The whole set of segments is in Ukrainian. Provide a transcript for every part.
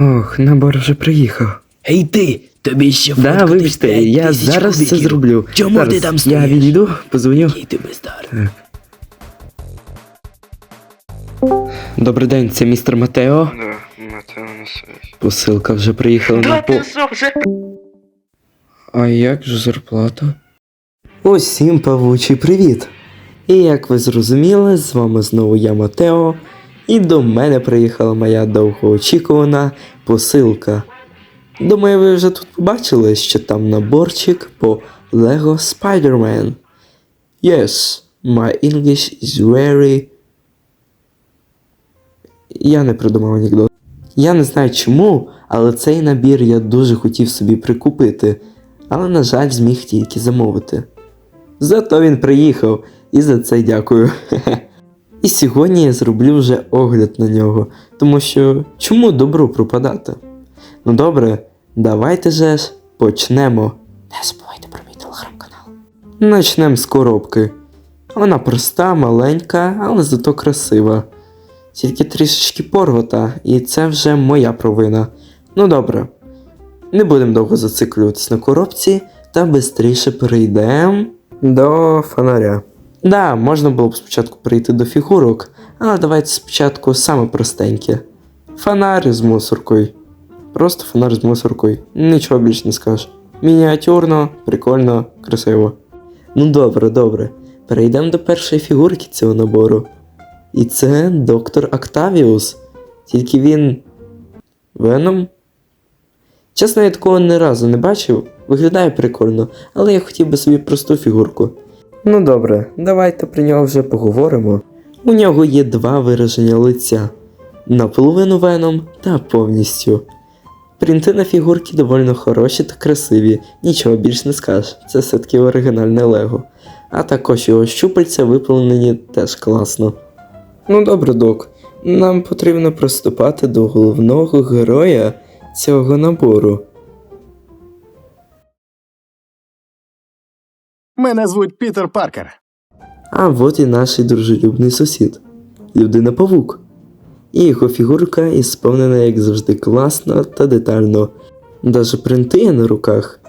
Ох, набор вже приїхав. Ей ти, тобі ще Да, вибачте, п'ять я тисяч зараз це кубиків. зроблю. Чому зараз ти там Я стоїш? відійду, позвоню. Який ти бездар. Добрий день, це містер Матео. Да, Матео на связь. Посилка вже приїхала на по. А як же зарплата? Усім павучий привіт! І як ви зрозуміли, з вами знову я Матео, і до мене приїхала моя довгоочікувана посилка. Думаю, ви вже тут побачили, що там наборчик по Lego Spider-Man. Yes, my English is very. Я не придумав анекдот. Я не знаю чому, але цей набір я дуже хотів собі прикупити, але, на жаль, зміг тільки замовити. Зато він приїхав, і за це дякую. І сьогодні я зроблю вже огляд на нього, тому що чому добру пропадати? Ну добре, давайте же ж почнемо. Не забувайте про мій телеграм-канал. Начнемо з коробки. Вона проста, маленька, але зато красива. Тільки трішечки порвата, і це вже моя провина. Ну добре. Не будемо довго зациклюватись на коробці та швидше перейдемо до фонаря. Да, можна було б спочатку перейти до фігурок, але давайте спочатку саме простеньке. Фонарь з мусоркою. Просто фонарь з мусоркою. Нічого більше не скажеш. Мініатюрно, прикольно, красиво. Ну добре, добре. Перейдемо до першої фігурки цього набору. І це доктор Октавіус. Тільки він. Веном? Чесно, я такого ні разу не бачив. Виглядає прикольно, але я хотів би собі просту фігурку. Ну добре, давайте про нього вже поговоримо. У нього є два вираження лиця: наполовину веном та повністю. Принти на фігурки доволі хороші та красиві, нічого більш не скажеш, це все-таки оригінальне Лего. А також його щупальця виповнені теж класно. Ну добре, док. Нам потрібно приступати до головного героя цього набору. Мене звуть Пітер Паркер. А от і наш дружелюбний сусід людина павук. І його фігурка і сповнена, як завжди, класно та детально. Даже принти є на руках,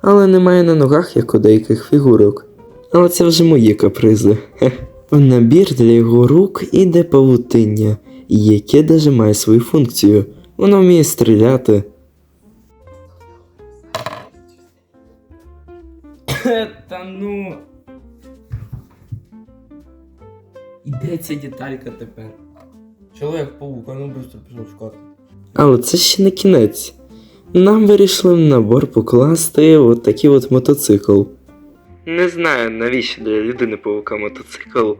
але немає на ногах, як у деяких фігурок. Але це вже мої капризи. В набір для його рук іде павутиння, яке даже має свою функцію. Воно вміє стріляти. Та ну. І де ця деталька тепер? Чоловік паук, а ну швидко пішов шукати. Але це ще не кінець. Нам вирішили в набор покласти от такий от мотоцикл. Не знаю, навіщо для людини паука мотоцикл,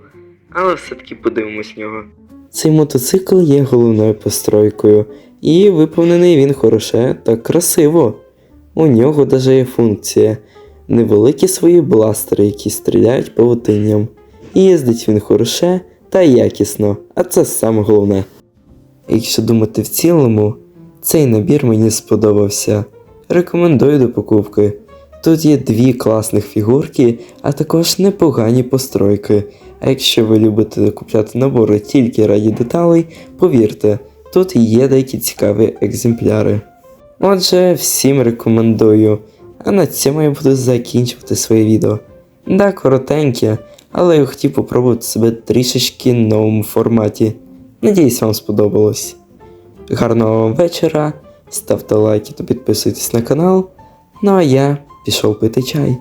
але все-таки подивимось нього. Цей мотоцикл є головною постройкою, і виповнений він хороше та красиво. У нього даже є функція невеликі свої бластери, які стріляють павутинням. І їздить він хороше та якісно, а це саме головне. Якщо думати в цілому, цей набір мені сподобався. Рекомендую до покупки. Тут є дві класних фігурки, а також непогані постройки. А якщо ви любите купляти набори тільки раді деталей, повірте, тут є деякі цікаві екземпляри. Отже, всім рекомендую. А на цьому я буду закінчувати своє відео. Да, коротеньке, але я хотів попробувати себе трішечки в новому форматі. Надіюсь, вам сподобалось. Гарного вам вечора, ставте лайки та підписуйтесь на канал. Ну а я пішов пити чай.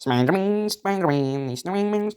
Spider-Man, Spider-Man,